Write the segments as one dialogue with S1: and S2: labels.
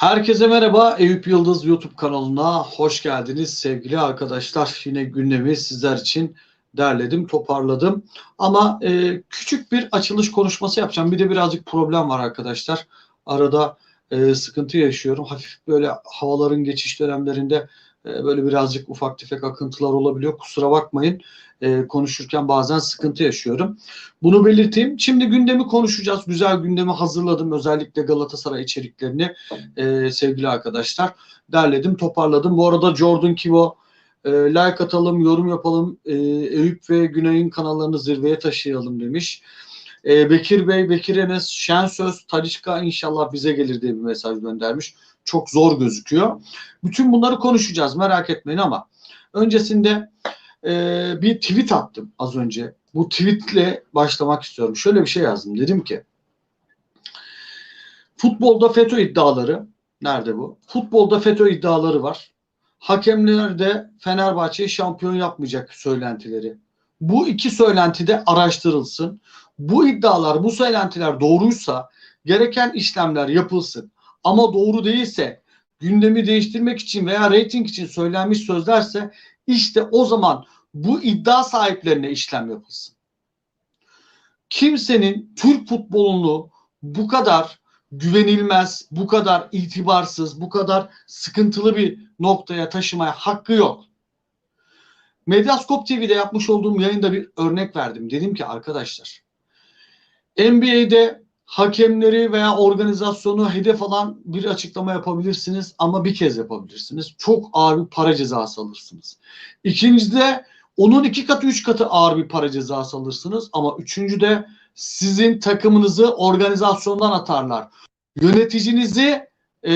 S1: Herkese merhaba. Eyüp Yıldız YouTube kanalına hoş geldiniz sevgili arkadaşlar. Yine gündemi sizler için derledim, toparladım. Ama e, küçük bir açılış konuşması yapacağım. Bir de birazcık problem var arkadaşlar. Arada e, sıkıntı yaşıyorum. Hafif böyle havaların geçiş dönemlerinde e, böyle birazcık ufak tefek akıntılar olabiliyor. Kusura bakmayın. E, konuşurken bazen sıkıntı yaşıyorum. Bunu belirteyim. Şimdi gündemi konuşacağız. Güzel gündemi hazırladım. Özellikle Galatasaray içeriklerini e, sevgili arkadaşlar. Derledim, toparladım. Bu arada Jordan Kivo e, like atalım, yorum yapalım. E, Eyüp ve Güney'in kanallarını zirveye taşıyalım demiş. E, Bekir Bey, Bekir Enes, Şensöz, Talişka inşallah bize gelir diye bir mesaj göndermiş. Çok zor gözüküyor. Bütün bunları konuşacağız merak etmeyin ama öncesinde e, bir tweet attım az önce. Bu tweetle başlamak istiyorum. Şöyle bir şey yazdım. Dedim ki futbolda FETÖ iddiaları nerede bu? Futbolda FETÖ iddiaları var. Hakemler de Fenerbahçe'yi şampiyon yapmayacak söylentileri. Bu iki söylenti de araştırılsın. Bu iddialar, bu söylentiler doğruysa gereken işlemler yapılsın. Ama doğru değilse gündemi değiştirmek için veya reyting için söylenmiş sözlerse işte o zaman bu iddia sahiplerine işlem yapılsın. Kimsenin Türk futbolunu bu kadar güvenilmez, bu kadar itibarsız, bu kadar sıkıntılı bir noktaya taşımaya hakkı yok. Medyaskop TV'de yapmış olduğum yayında bir örnek verdim. Dedim ki arkadaşlar NBA'de hakemleri veya organizasyonu hedef alan bir açıklama yapabilirsiniz ama bir kez yapabilirsiniz. Çok ağır bir para cezası alırsınız. İkincide onun iki katı üç katı ağır bir para cezası alırsınız ama üçüncüde sizin takımınızı organizasyondan atarlar. Yöneticinizi e,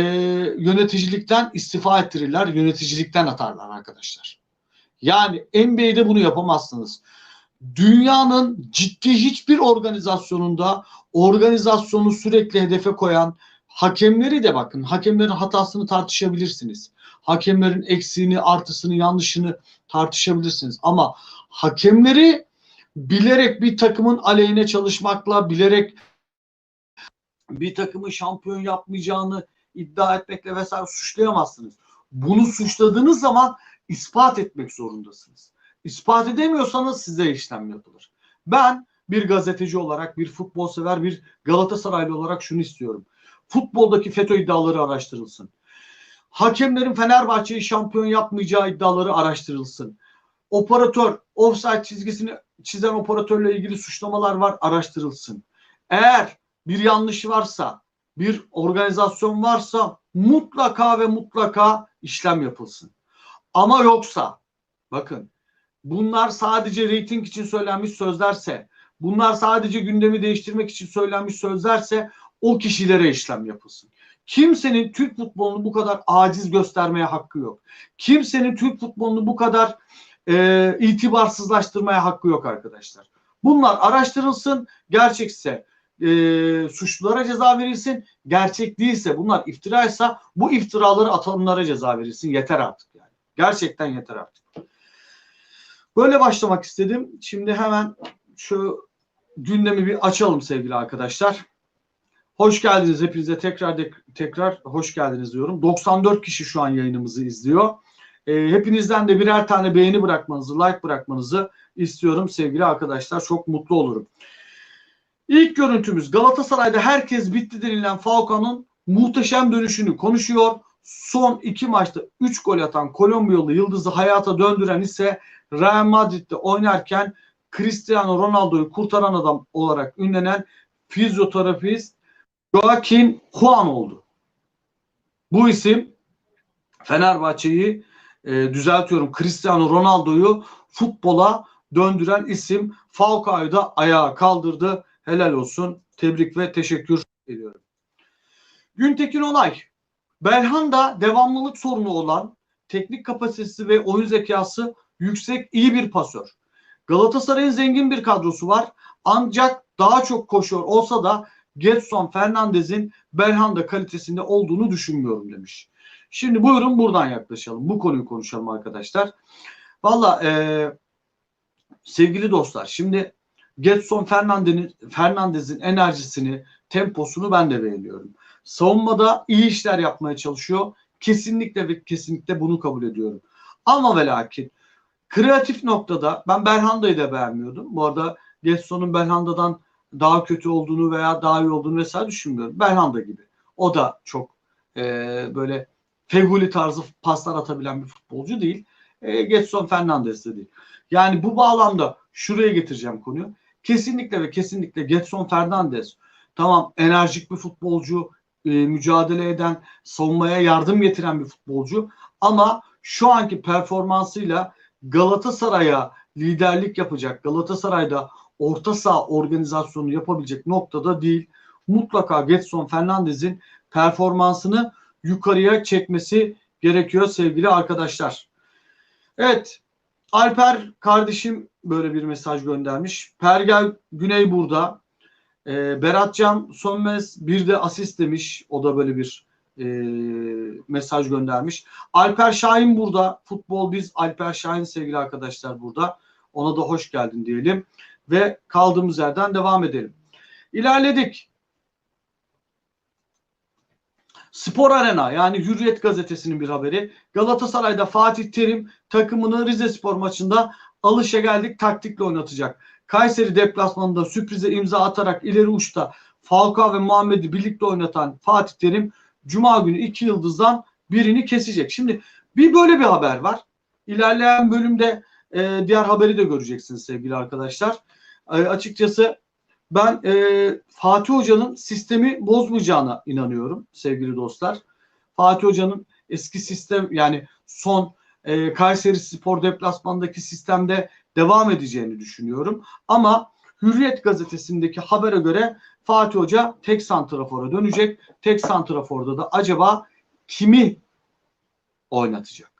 S1: yöneticilikten istifa ettirirler, yöneticilikten atarlar arkadaşlar. Yani NBA'de bunu yapamazsınız. Dünyanın ciddi hiçbir organizasyonunda organizasyonu sürekli hedefe koyan hakemleri de bakın hakemlerin hatasını tartışabilirsiniz. Hakemlerin eksiğini, artısını, yanlışını tartışabilirsiniz. Ama hakemleri bilerek bir takımın aleyhine çalışmakla, bilerek bir takımı şampiyon yapmayacağını iddia etmekle vesaire suçlayamazsınız. Bunu suçladığınız zaman ispat etmek zorundasınız. İspat edemiyorsanız size işlem yapılır. Ben bir gazeteci olarak, bir futbol sever, bir Galatasaraylı olarak şunu istiyorum. Futboldaki FETÖ iddiaları araştırılsın. Hakemlerin Fenerbahçe'yi şampiyon yapmayacağı iddiaları araştırılsın. Operatör, offside çizgisini çizen operatörle ilgili suçlamalar var, araştırılsın. Eğer bir yanlış varsa, bir organizasyon varsa mutlaka ve mutlaka işlem yapılsın. Ama yoksa bakın bunlar sadece reyting için söylenmiş sözlerse, bunlar sadece gündemi değiştirmek için söylenmiş sözlerse o kişilere işlem yapılsın. Kimsenin Türk futbolunu bu kadar aciz göstermeye hakkı yok. Kimsenin Türk futbolunu bu kadar e, itibarsızlaştırmaya hakkı yok arkadaşlar. Bunlar araştırılsın, gerçekse e, suçlulara ceza verilsin, gerçek değilse bunlar iftiraysa bu iftiraları atanlara ceza verilsin. Yeter artık yani. Gerçekten yeter artık. Böyle başlamak istedim. Şimdi hemen şu gündemi bir açalım sevgili arkadaşlar. Hoş geldiniz hepinize tekrar tekrar hoş geldiniz diyorum. 94 kişi şu an yayınımızı izliyor. E, hepinizden de birer tane beğeni bırakmanızı, like bırakmanızı istiyorum sevgili arkadaşlar. Çok mutlu olurum. İlk görüntümüz Galatasaray'da herkes bitti denilen Falcao'nun muhteşem dönüşünü konuşuyor. Son iki maçta 3 gol atan Kolombiyalı yıldızı hayata döndüren ise Real Madrid'de oynarken Cristiano Ronaldo'yu kurtaran adam olarak ünlenen fizyoterapist Joaquin Juan oldu. Bu isim Fenerbahçe'yi e, düzeltiyorum Cristiano Ronaldo'yu futbola döndüren isim Falcao'yu da ayağa kaldırdı. Helal olsun. Tebrik ve teşekkür ediyorum. Güntekin Olay. Belhanda devamlılık sorunu olan teknik kapasitesi ve oyun zekası yüksek iyi bir pasör. Galatasaray'ın zengin bir kadrosu var. Ancak daha çok koşuyor olsa da Getson Fernandez'in Belhanda kalitesinde olduğunu düşünmüyorum demiş. Şimdi buyurun buradan yaklaşalım. Bu konuyu konuşalım arkadaşlar. Valla e, sevgili dostlar şimdi Getson Fernandez'in Fernandez'in enerjisini, temposunu ben de beğeniyorum. Savunmada iyi işler yapmaya çalışıyor. Kesinlikle ve kesinlikle bunu kabul ediyorum. Ama ve lakin kreatif noktada ben Belhanda'yı da beğenmiyordum. Bu arada Getson'un Belhanda'dan daha kötü olduğunu veya daha iyi olduğunu vesaire düşünmüyorum. Belhanda gibi. O da çok e, böyle Feguli tarzı paslar atabilen bir futbolcu değil. E, Getson Fernandez de değil. Yani bu bağlamda şuraya getireceğim konuyu. Kesinlikle ve kesinlikle Getson Fernandez tamam enerjik bir futbolcu, e, mücadele eden, savunmaya yardım getiren bir futbolcu ama şu anki performansıyla Galatasaray'a liderlik yapacak, Galatasaray'da orta saha organizasyonu yapabilecek noktada değil. Mutlaka Getson Fernandez'in performansını yukarıya çekmesi gerekiyor sevgili arkadaşlar. Evet Alper kardeşim böyle bir mesaj göndermiş. Pergel Güney burada. E, Beratcan Sönmez bir de asist demiş. O da böyle bir e, mesaj göndermiş. Alper Şahin burada. Futbol biz Alper Şahin sevgili arkadaşlar burada. Ona da hoş geldin diyelim. Ve kaldığımız yerden devam edelim. İlerledik. Spor Arena yani Hürriyet gazetesinin bir haberi. Galatasaray'da Fatih Terim takımını Rize Spor maçında alışa geldik taktikle oynatacak. Kayseri deplasmanında sürprize imza atarak ileri uçta Falcao ve Muhammed'i birlikte oynatan Fatih Terim Cuma günü iki yıldızdan birini kesecek. Şimdi bir böyle bir haber var. İlerleyen bölümde e, diğer haberi de göreceksiniz sevgili arkadaşlar. E, açıkçası ben e, Fatih Hoca'nın sistemi bozmayacağına inanıyorum sevgili dostlar. Fatih Hoca'nın eski sistem yani son e, Kayseri Spor deplasmandaki sistemde devam edeceğini düşünüyorum. Ama Hürriyet gazetesindeki habere göre Fatih Hoca tek santrafora dönecek. Tek santraforda da acaba kimi oynatacak?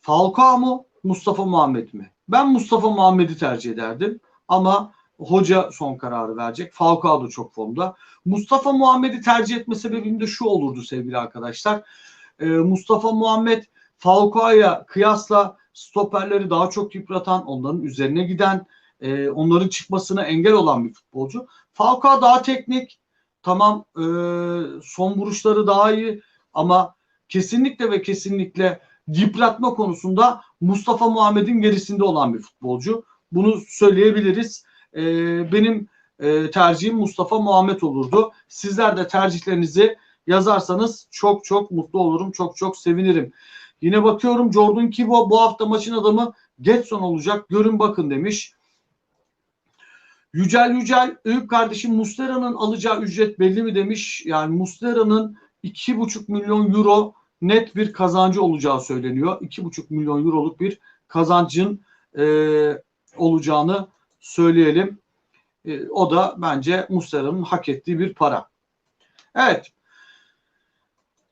S1: Falcao mu? Mustafa Muhammed mi? Ben Mustafa Muhammed'i tercih ederdim. Ama hoca son kararı verecek. Falcao da çok formda. Mustafa Muhammed'i tercih etme sebebim de şu olurdu sevgili arkadaşlar. Ee, Mustafa Muhammed Falcao'ya kıyasla stoperleri daha çok yıpratan, onların üzerine giden, e, onların çıkmasına engel olan bir futbolcu. Falcao daha teknik, tamam e, son vuruşları daha iyi ama kesinlikle ve kesinlikle yıpratma konusunda Mustafa Muhammed'in gerisinde olan bir futbolcu. Bunu söyleyebiliriz. E, benim e, tercihim Mustafa Muhammed olurdu. Sizler de tercihlerinizi yazarsanız çok çok mutlu olurum. Çok çok sevinirim. Yine bakıyorum Jordan Kibo bu hafta maçın adamı Getson olacak. Görün bakın demiş. Yücel Yücel Eyüp kardeşim Mustera'nın alacağı ücret belli mi demiş. Yani Mustera'nın 2,5 milyon euro net bir kazancı olacağı söyleniyor. 2,5 milyon euroluk bir kazancın e, olacağını söyleyelim. E, o da bence Mustera'nın hak ettiği bir para. Evet.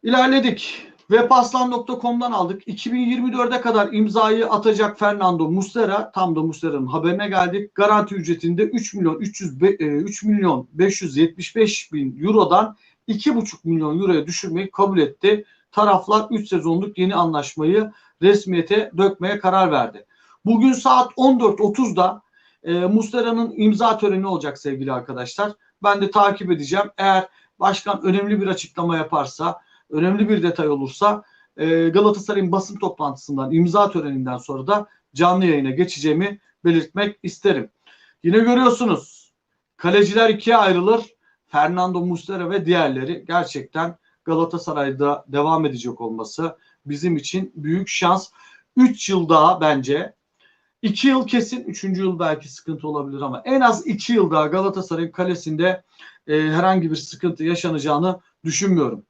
S1: İlerledik. Webaslan.com'dan aldık. 2024'e kadar imzayı atacak Fernando Muslera. Tam da Muslera'nın haberine geldik. Garanti ücretinde 3 milyon 300 3 e, milyon 575 bin eurodan 2,5 milyon euroya düşürmeyi kabul etti. Taraflar 3 sezonluk yeni anlaşmayı resmiyete dökmeye karar verdi. Bugün saat 14.30'da e, Muslera'nın imza töreni olacak sevgili arkadaşlar. Ben de takip edeceğim. Eğer başkan önemli bir açıklama yaparsa önemli bir detay olursa e, Galatasaray'ın basın toplantısından imza töreninden sonra da canlı yayına geçeceğimi belirtmek isterim. Yine görüyorsunuz kaleciler ikiye ayrılır. Fernando Muslera ve diğerleri gerçekten Galatasaray'da devam edecek olması bizim için büyük şans. 3 yıl daha bence 2 yıl kesin 3. yıl belki sıkıntı olabilir ama en az 2 yıl daha Galatasaray'ın kalesinde e, herhangi bir sıkıntı yaşanacağını düşünmüyorum.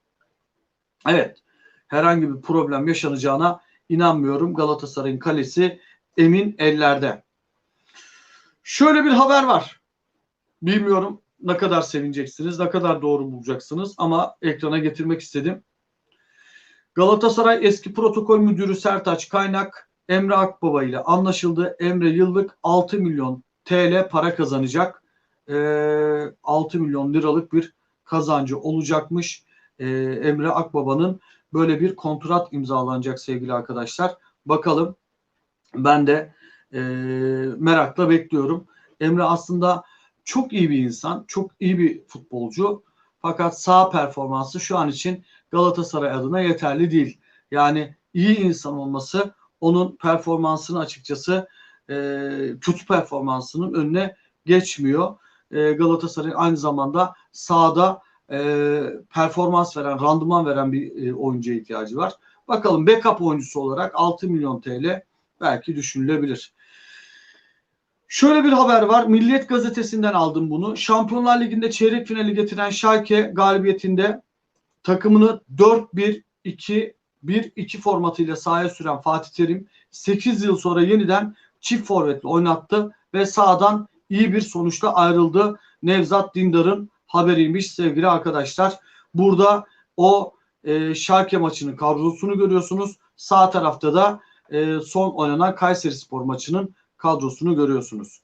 S1: Evet herhangi bir problem yaşanacağına inanmıyorum. Galatasaray'ın kalesi emin ellerde. Şöyle bir haber var. Bilmiyorum ne kadar sevineceksiniz, ne kadar doğru bulacaksınız ama ekrana getirmek istedim. Galatasaray eski protokol müdürü Sertaç Kaynak Emre Akbaba ile anlaşıldı. Emre yıllık 6 milyon TL para kazanacak. Ee, 6 milyon liralık bir kazancı olacakmış e, Emre Akbaba'nın böyle bir kontrat imzalanacak sevgili arkadaşlar. Bakalım ben de e, merakla bekliyorum. Emre aslında çok iyi bir insan, çok iyi bir futbolcu. Fakat sağ performansı şu an için Galatasaray adına yeterli değil. Yani iyi insan olması onun performansını açıkçası e, kötü performansının önüne geçmiyor. E, Galatasaray'ın aynı zamanda sahada e, performans veren, randıman veren bir e, oyuncuya ihtiyacı var. Bakalım backup oyuncusu olarak 6 milyon TL belki düşünülebilir. Şöyle bir haber var. Milliyet gazetesinden aldım bunu. Şampiyonlar Ligi'nde çeyrek finali getiren Schalke galibiyetinde takımını 4-1-2-1-2 formatıyla sahaya süren Fatih Terim 8 yıl sonra yeniden çift forvetle oynattı ve sahadan iyi bir sonuçla ayrıldı. Nevzat Dindar'ın haberiymiş sevgili arkadaşlar. Burada o e, Schalke maçının kadrosunu görüyorsunuz. Sağ tarafta da e, son oynanan Kayseri Spor maçının kadrosunu görüyorsunuz.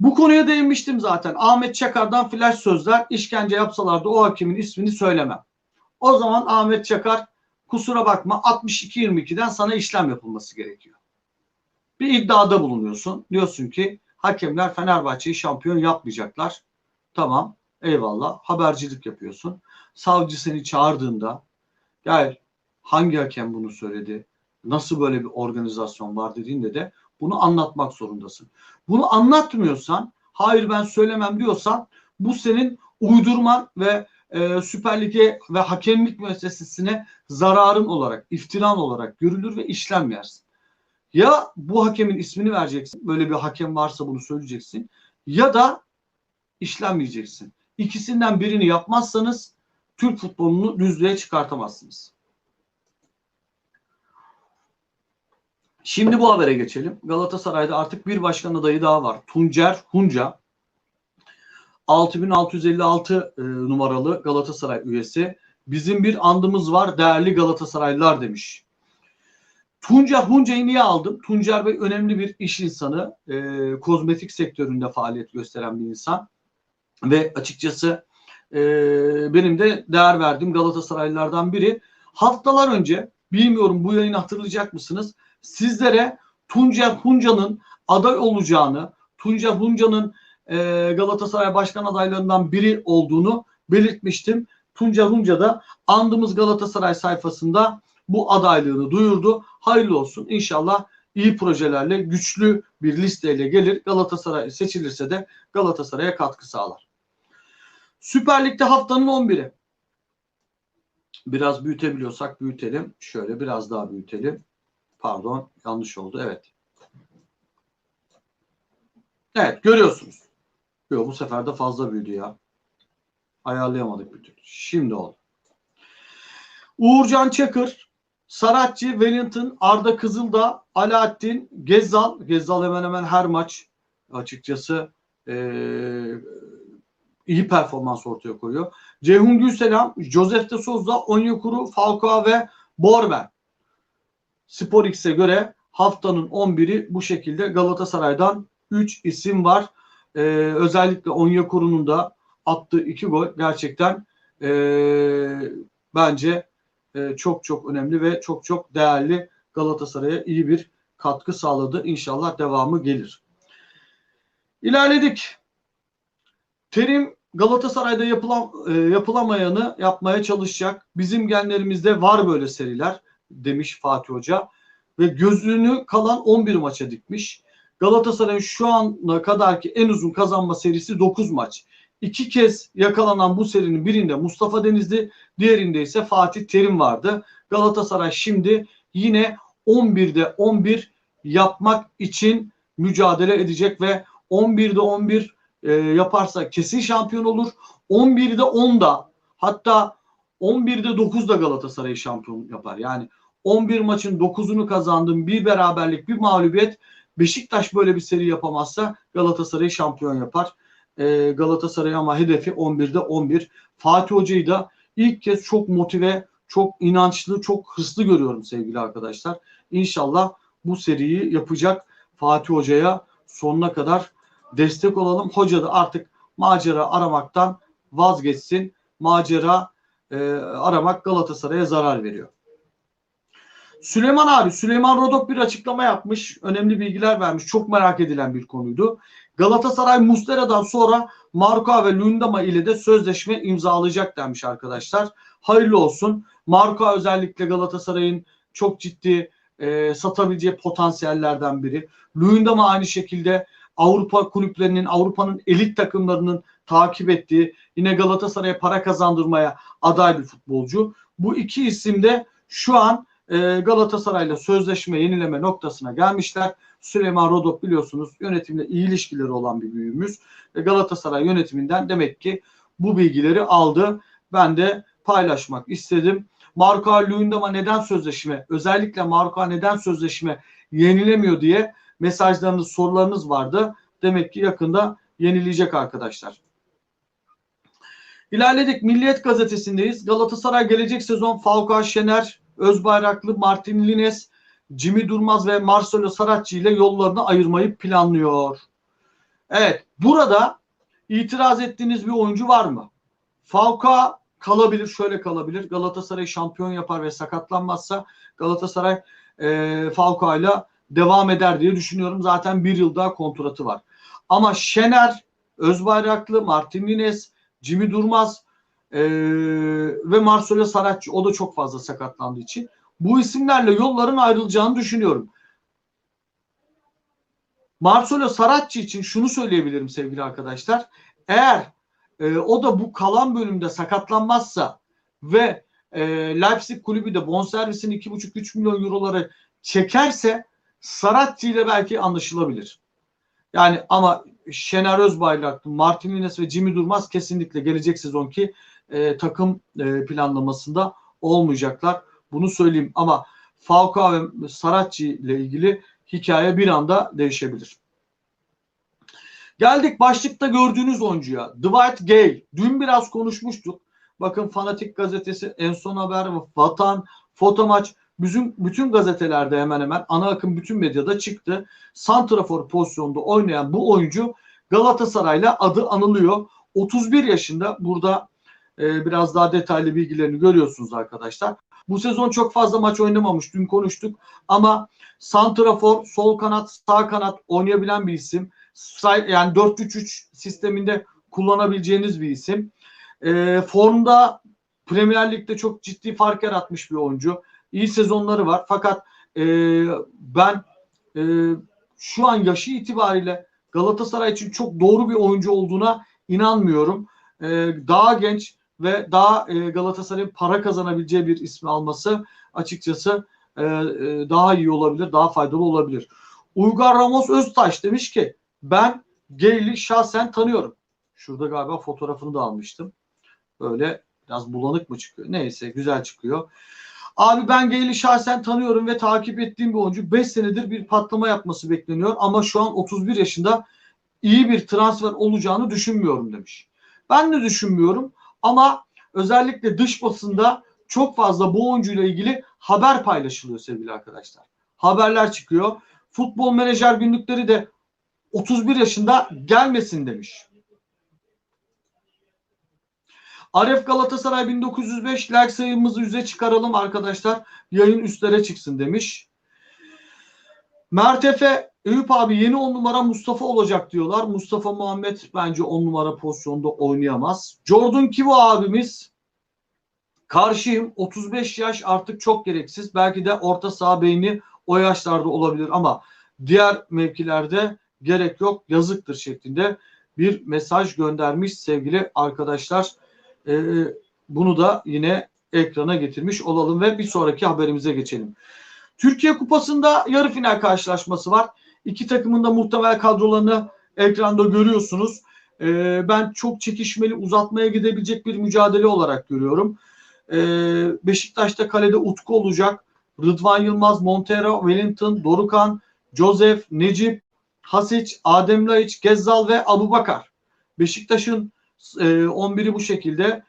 S1: Bu konuya değinmiştim zaten. Ahmet Çakar'dan flash sözler işkence yapsalardı o hakemin ismini söylemem. O zaman Ahmet Çakar kusura bakma 62-22'den sana işlem yapılması gerekiyor. Bir iddiada bulunuyorsun. Diyorsun ki hakemler Fenerbahçe'yi şampiyon yapmayacaklar. Tamam eyvallah habercilik yapıyorsun. Savcı seni çağırdığında gel hangi hakem bunu söyledi? Nasıl böyle bir organizasyon var dediğinde de bunu anlatmak zorundasın. Bunu anlatmıyorsan, hayır ben söylemem diyorsan bu senin uydurman ve e, Süper Lig'e ve hakemlik müessesesine zararın olarak, iftiran olarak görülür ve işlem yersin. Ya bu hakemin ismini vereceksin, böyle bir hakem varsa bunu söyleyeceksin ya da işlenmeyeceksin. İkisinden birini yapmazsanız Türk futbolunu düzlüğe çıkartamazsınız. Şimdi bu habere geçelim. Galatasaray'da artık bir başkan adayı daha var. Tuncer Hunca. 6656 e, numaralı Galatasaray üyesi. Bizim bir andımız var değerli Galatasaraylılar demiş. Tuncer Hunca'yı niye aldım? Tuncer Bey önemli bir iş insanı. E, kozmetik sektöründe faaliyet gösteren bir insan. Ve açıkçası e, benim de değer verdiğim Galatasaraylılardan biri. Haftalar önce bilmiyorum bu yayını hatırlayacak mısınız? sizlere Tuncer Hunca'nın aday olacağını, Tuncer Hunca'nın e, Galatasaray başkan adaylarından biri olduğunu belirtmiştim. Tuncer Hunca da andımız Galatasaray sayfasında bu adaylığını duyurdu. Hayırlı olsun. İnşallah iyi projelerle, güçlü bir listeyle gelir. Galatasaray seçilirse de Galatasaray'a katkı sağlar. Süper Lig'de haftanın 11'i. Biraz büyütebiliyorsak büyütelim. Şöyle biraz daha büyütelim. Pardon yanlış oldu. Evet. Evet görüyorsunuz. Yok bu sefer de fazla büyüdü ya. Ayarlayamadık bir. Şimdi oldu. Uğurcan Çakır, Saratçı, Wellington, Arda Kızıldağ, Alaaddin, Gezzal. Gezzal hemen hemen her maç açıkçası ee, iyi performans ortaya koyuyor. Ceyhun Gülselam, Josef de Souza, Onyekuru, Falcao ve Borben. Spor X'e göre haftanın 11'i bu şekilde Galatasaray'dan 3 isim var. Ee, özellikle Onyekuru'nun da attığı 2 gol gerçekten e, bence e, çok çok önemli ve çok çok değerli Galatasaray'a iyi bir katkı sağladı. İnşallah devamı gelir. İlerledik. Terim Galatasaray'da yapılan, e, yapılamayanı yapmaya çalışacak. Bizim genlerimizde var böyle seriler demiş Fatih Hoca ve gözlüğünü kalan 11 maça dikmiş. Galatasaray'ın şu ana kadarki en uzun kazanma serisi 9 maç. İki kez yakalanan bu serinin birinde Mustafa Denizli, diğerinde ise Fatih Terim vardı. Galatasaray şimdi yine 11'de 11 yapmak için mücadele edecek ve 11'de 11 e, yaparsa kesin şampiyon olur. 11'de 10 da hatta 11'de 9 da Galatasaray şampiyon yapar. Yani 11 maçın 9'unu kazandım. Bir beraberlik, bir mağlubiyet. Beşiktaş böyle bir seri yapamazsa Galatasaray şampiyon yapar. Ee, Galatasaray ama hedefi 11'de 11. Fatih Hoca'yı da ilk kez çok motive, çok inançlı, çok hırslı görüyorum sevgili arkadaşlar. İnşallah bu seriyi yapacak Fatih Hoca'ya sonuna kadar destek olalım. Hoca da artık macera aramaktan vazgeçsin. Macera e, aramak Galatasaray'a zarar veriyor. Süleyman abi, Süleyman Rodok bir açıklama yapmış. Önemli bilgiler vermiş. Çok merak edilen bir konuydu. Galatasaray Muslera'dan sonra Marka ve Lundama ile de sözleşme imzalayacak denmiş arkadaşlar. Hayırlı olsun. Marka özellikle Galatasaray'ın çok ciddi e, satabileceği potansiyellerden biri. Luyendama aynı şekilde Avrupa kulüplerinin, Avrupa'nın elit takımlarının takip ettiği, yine Galatasaray'a para kazandırmaya aday bir futbolcu. Bu iki isim de şu an e, Galatasaray'la sözleşme yenileme noktasına gelmişler. Süleyman Rodop biliyorsunuz yönetimle iyi ilişkileri olan bir büyüğümüz. Ve Galatasaray yönetiminden demek ki bu bilgileri aldı. Ben de paylaşmak istedim. Marco Luyendama neden sözleşme, özellikle Marco neden sözleşme yenilemiyor diye mesajlarınız, sorularınız vardı. Demek ki yakında yenileyecek arkadaşlar. İlerledik. Milliyet gazetesindeyiz. Galatasaray gelecek sezon Falcao Şener, Özbayraklı, Martin Lines, Jimmy Durmaz ve Marcelo Saratçı ile yollarını ayırmayı planlıyor. Evet. Burada itiraz ettiğiniz bir oyuncu var mı? Falcao kalabilir, şöyle kalabilir. Galatasaray şampiyon yapar ve sakatlanmazsa Galatasaray e, Falcao ile devam eder diye düşünüyorum. Zaten bir yıl daha kontratı var. Ama Şener, Özbayraklı, Martin Lines, Jimmy Durmaz e, ve Marcelo Saratçı o da çok fazla sakatlandığı için bu isimlerle yolların ayrılacağını düşünüyorum. Marcelo Saratçı için şunu söyleyebilirim sevgili arkadaşlar. Eğer e, o da bu kalan bölümde sakatlanmazsa ve e, Leipzig kulübü de bonservisini 2,5-3 milyon euroları çekerse Saratçı ile belki anlaşılabilir. Yani ama Şener Özbayraklı, Martin Lines ve Jimmy Durmaz kesinlikle gelecek sezonki e, takım e, planlamasında olmayacaklar. Bunu söyleyeyim ama Falcao ve Saratçı ile ilgili hikaye bir anda değişebilir. Geldik başlıkta gördüğünüz oyuncuya. Dwight Gay. Dün biraz konuşmuştuk. Bakın Fanatik gazetesi, En Son Haber, Vatan, Fotomaç bütün, bütün gazetelerde hemen hemen ana akım bütün medyada çıktı. Santrafor pozisyonda oynayan bu oyuncu Galatasaray'la adı anılıyor. 31 yaşında burada e, biraz daha detaylı bilgilerini görüyorsunuz arkadaşlar. Bu sezon çok fazla maç oynamamış. Dün konuştuk ama Santrafor, sol kanat, sağ kanat oynayabilen bir isim. Yani 4-3-3 sisteminde kullanabileceğiniz bir isim. E, formda Premier Lig'de çok ciddi fark yaratmış bir oyuncu. İyi sezonları var. Fakat e, ben e, şu an yaşı itibariyle Galatasaray için çok doğru bir oyuncu olduğuna inanmıyorum. E, daha genç ve daha e, Galatasaray'ın para kazanabileceği bir ismi alması açıkçası e, e, daha iyi olabilir, daha faydalı olabilir. Uygar Ramos Öztaş demiş ki ben Geyli şahsen tanıyorum. Şurada galiba fotoğrafını da almıştım. Böyle biraz bulanık mı çıkıyor? Neyse güzel çıkıyor. Abi ben Geyli şahsen tanıyorum ve takip ettiğim bir oyuncu. 5 senedir bir patlama yapması bekleniyor ama şu an 31 yaşında iyi bir transfer olacağını düşünmüyorum demiş. Ben de düşünmüyorum ama özellikle dış basında çok fazla bu oyuncuyla ilgili haber paylaşılıyor sevgili arkadaşlar. Haberler çıkıyor. Futbol menajer günlükleri de 31 yaşında gelmesin demiş. Aref Galatasaray 1905 like sayımızı yüze çıkaralım arkadaşlar. Yayın üstlere çıksın demiş. Mert Efe, Eyüp abi yeni on numara Mustafa olacak diyorlar. Mustafa Muhammed bence on numara pozisyonda oynayamaz. Jordan Kivo abimiz karşıyım. 35 yaş artık çok gereksiz. Belki de orta saha beyni o yaşlarda olabilir ama diğer mevkilerde gerek yok yazıktır şeklinde bir mesaj göndermiş sevgili arkadaşlar. Ee, bunu da yine ekrana getirmiş olalım ve bir sonraki haberimize geçelim. Türkiye Kupası'nda yarı final karşılaşması var. İki takımın da muhtemel kadrolarını ekranda görüyorsunuz. Ee, ben çok çekişmeli uzatmaya gidebilecek bir mücadele olarak görüyorum. Ee, Beşiktaş'ta kalede Utku olacak. Rıdvan Yılmaz, Montero, Wellington, Dorukan, Joseph, Necip, Hasic, Adem Laiç, Gezzal ve Abubakar. Beşiktaş'ın e, 11'i bu şekilde.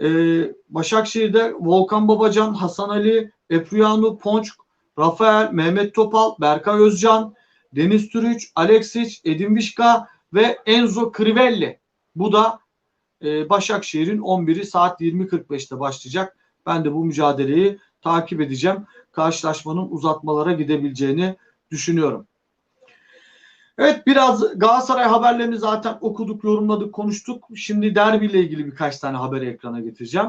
S1: E, Başakşehir'de Volkan Babacan, Hasan Ali, Epruyanu, Ponç, Rafael, Mehmet Topal, Berkay Özcan, Deniz Türüç, Alexic, Edin Vişka ve Enzo Crivelli. Bu da e, Başakşehir'in 11'i saat 20.45'te başlayacak. Ben de bu mücadeleyi takip edeceğim. Karşılaşmanın uzatmalara gidebileceğini düşünüyorum. Evet biraz Galatasaray haberlerini zaten okuduk, yorumladık, konuştuk. Şimdi derbiyle ilgili birkaç tane haberi ekrana getireceğim.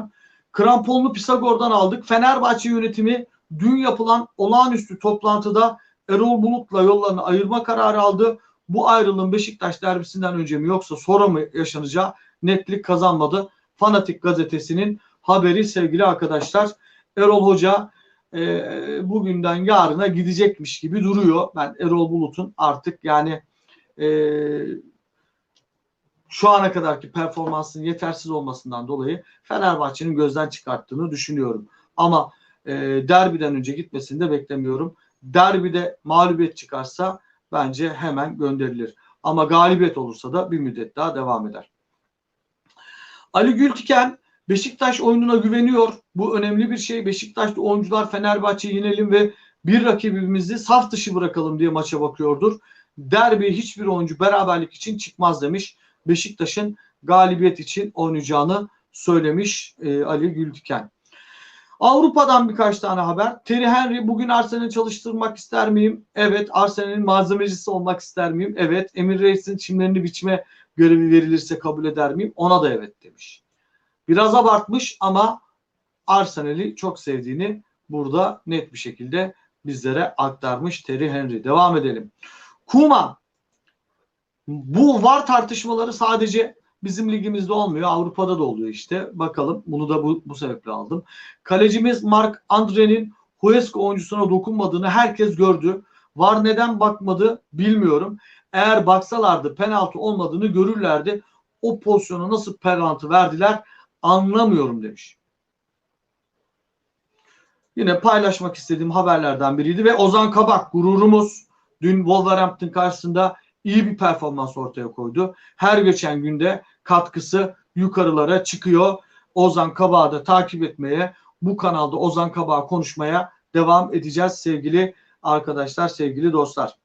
S1: Kramponlu Pisagor'dan aldık. Fenerbahçe yönetimi dün yapılan olağanüstü toplantıda Erol Bulut'la yollarını ayırma kararı aldı. Bu ayrılığın Beşiktaş derbisinden önce mi yoksa sonra mı yaşanacağı netlik kazanmadı. Fanatik gazetesinin haberi sevgili arkadaşlar. Erol Hoca e, bugünden yarına gidecekmiş gibi duruyor. Ben Erol Bulut'un artık yani e, şu ana kadarki performansının yetersiz olmasından dolayı Fenerbahçe'nin gözden çıkarttığını düşünüyorum. Ama e, derbiden önce gitmesini de beklemiyorum. Derbide mağlubiyet çıkarsa bence hemen gönderilir. Ama galibiyet olursa da bir müddet daha devam eder. Ali Gültiken Beşiktaş oyununa güveniyor. Bu önemli bir şey. Beşiktaşlı oyuncular Fenerbahçe'yi yenelim ve bir rakibimizi saf dışı bırakalım diye maça bakıyordur. Derbi hiçbir oyuncu beraberlik için çıkmaz demiş. Beşiktaş'ın galibiyet için oynayacağını söylemiş e, Ali Gültiken. Avrupa'dan birkaç tane haber. Terry Henry bugün Arsenal'i çalıştırmak ister miyim? Evet. Arsenal'in malzemecisi olmak ister miyim? Evet. Emir Reis'in çimlerini biçme görevi verilirse kabul eder miyim? Ona da evet demiş. Biraz abartmış ama Arsenal'i çok sevdiğini burada net bir şekilde bizlere aktarmış Terry Henry. Devam edelim. Kuma bu var tartışmaları sadece bizim ligimizde olmuyor. Avrupa'da da oluyor işte. Bakalım. Bunu da bu, bu sebeple aldım. Kalecimiz Mark Andre'nin Huesca oyuncusuna dokunmadığını herkes gördü. Var neden bakmadı bilmiyorum. Eğer baksalardı penaltı olmadığını görürlerdi. O pozisyona nasıl penaltı verdiler anlamıyorum demiş. Yine paylaşmak istediğim haberlerden biriydi ve Ozan Kabak gururumuz dün Wolverhampton karşısında iyi bir performans ortaya koydu. Her geçen günde katkısı yukarılara çıkıyor. Ozan Kabak'ı da takip etmeye, bu kanalda Ozan Kabak'ı konuşmaya devam edeceğiz sevgili arkadaşlar, sevgili dostlar.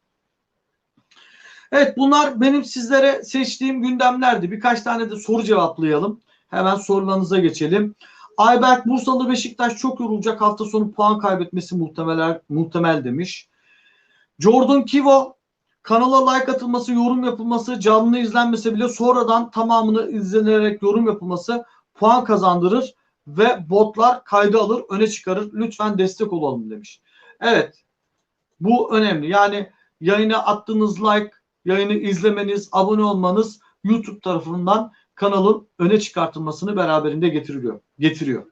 S1: Evet bunlar benim sizlere seçtiğim gündemlerdi. Birkaç tane de soru cevaplayalım. Hemen sorularınıza geçelim. Ayberk Bursalı Beşiktaş çok yorulacak hafta sonu puan kaybetmesi muhtemel, muhtemel demiş. Jordan Kivo kanala like atılması, yorum yapılması, canlı izlenmese bile sonradan tamamını izlenerek yorum yapılması puan kazandırır ve botlar kaydı alır, öne çıkarır. Lütfen destek olalım demiş. Evet. Bu önemli. Yani yayına attığınız like, yayını izlemeniz, abone olmanız YouTube tarafından kanalın öne çıkartılmasını beraberinde getiriyor. getiriyor.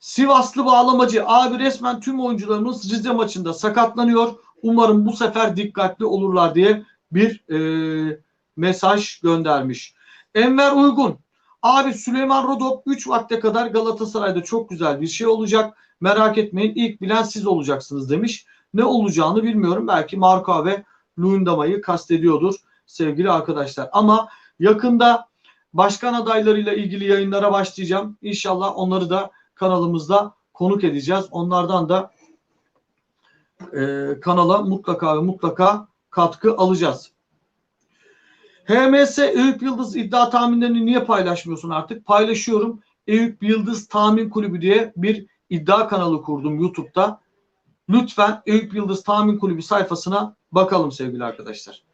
S1: Sivaslı bağlamacı abi resmen tüm oyuncularımız Rize maçında sakatlanıyor. Umarım bu sefer dikkatli olurlar diye bir e, mesaj göndermiş. Enver Uygun abi Süleyman Rodop 3 vakte kadar Galatasaray'da çok güzel bir şey olacak. Merak etmeyin ilk bilen siz olacaksınız demiş. Ne olacağını bilmiyorum. Belki Marka ve Luyendama'yı kastediyordur sevgili arkadaşlar. Ama yakında başkan adaylarıyla ilgili yayınlara başlayacağım. İnşallah onları da kanalımızda konuk edeceğiz. Onlardan da e, kanala mutlaka ve mutlaka katkı alacağız. HMS Eyüp Yıldız iddia tahminlerini niye paylaşmıyorsun artık? Paylaşıyorum. Eyüp Yıldız Tahmin Kulübü diye bir iddia kanalı kurdum YouTube'da. Lütfen Eyüp Yıldız Tahmin Kulübü sayfasına bakalım sevgili arkadaşlar.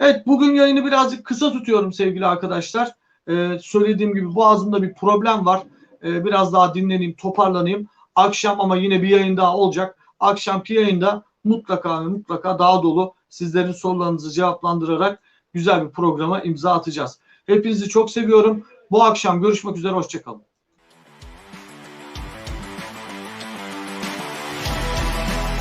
S1: Evet bugün yayını birazcık kısa tutuyorum sevgili arkadaşlar. Ee, söylediğim gibi boğazımda bir problem var. Ee, biraz daha dinleneyim, toparlanayım. Akşam ama yine bir yayın daha olacak. Akşamki yayında mutlaka ve mutlaka daha dolu sizlerin sorularınızı cevaplandırarak güzel bir programa imza atacağız. Hepinizi çok seviyorum. Bu akşam görüşmek üzere, hoşçakalın.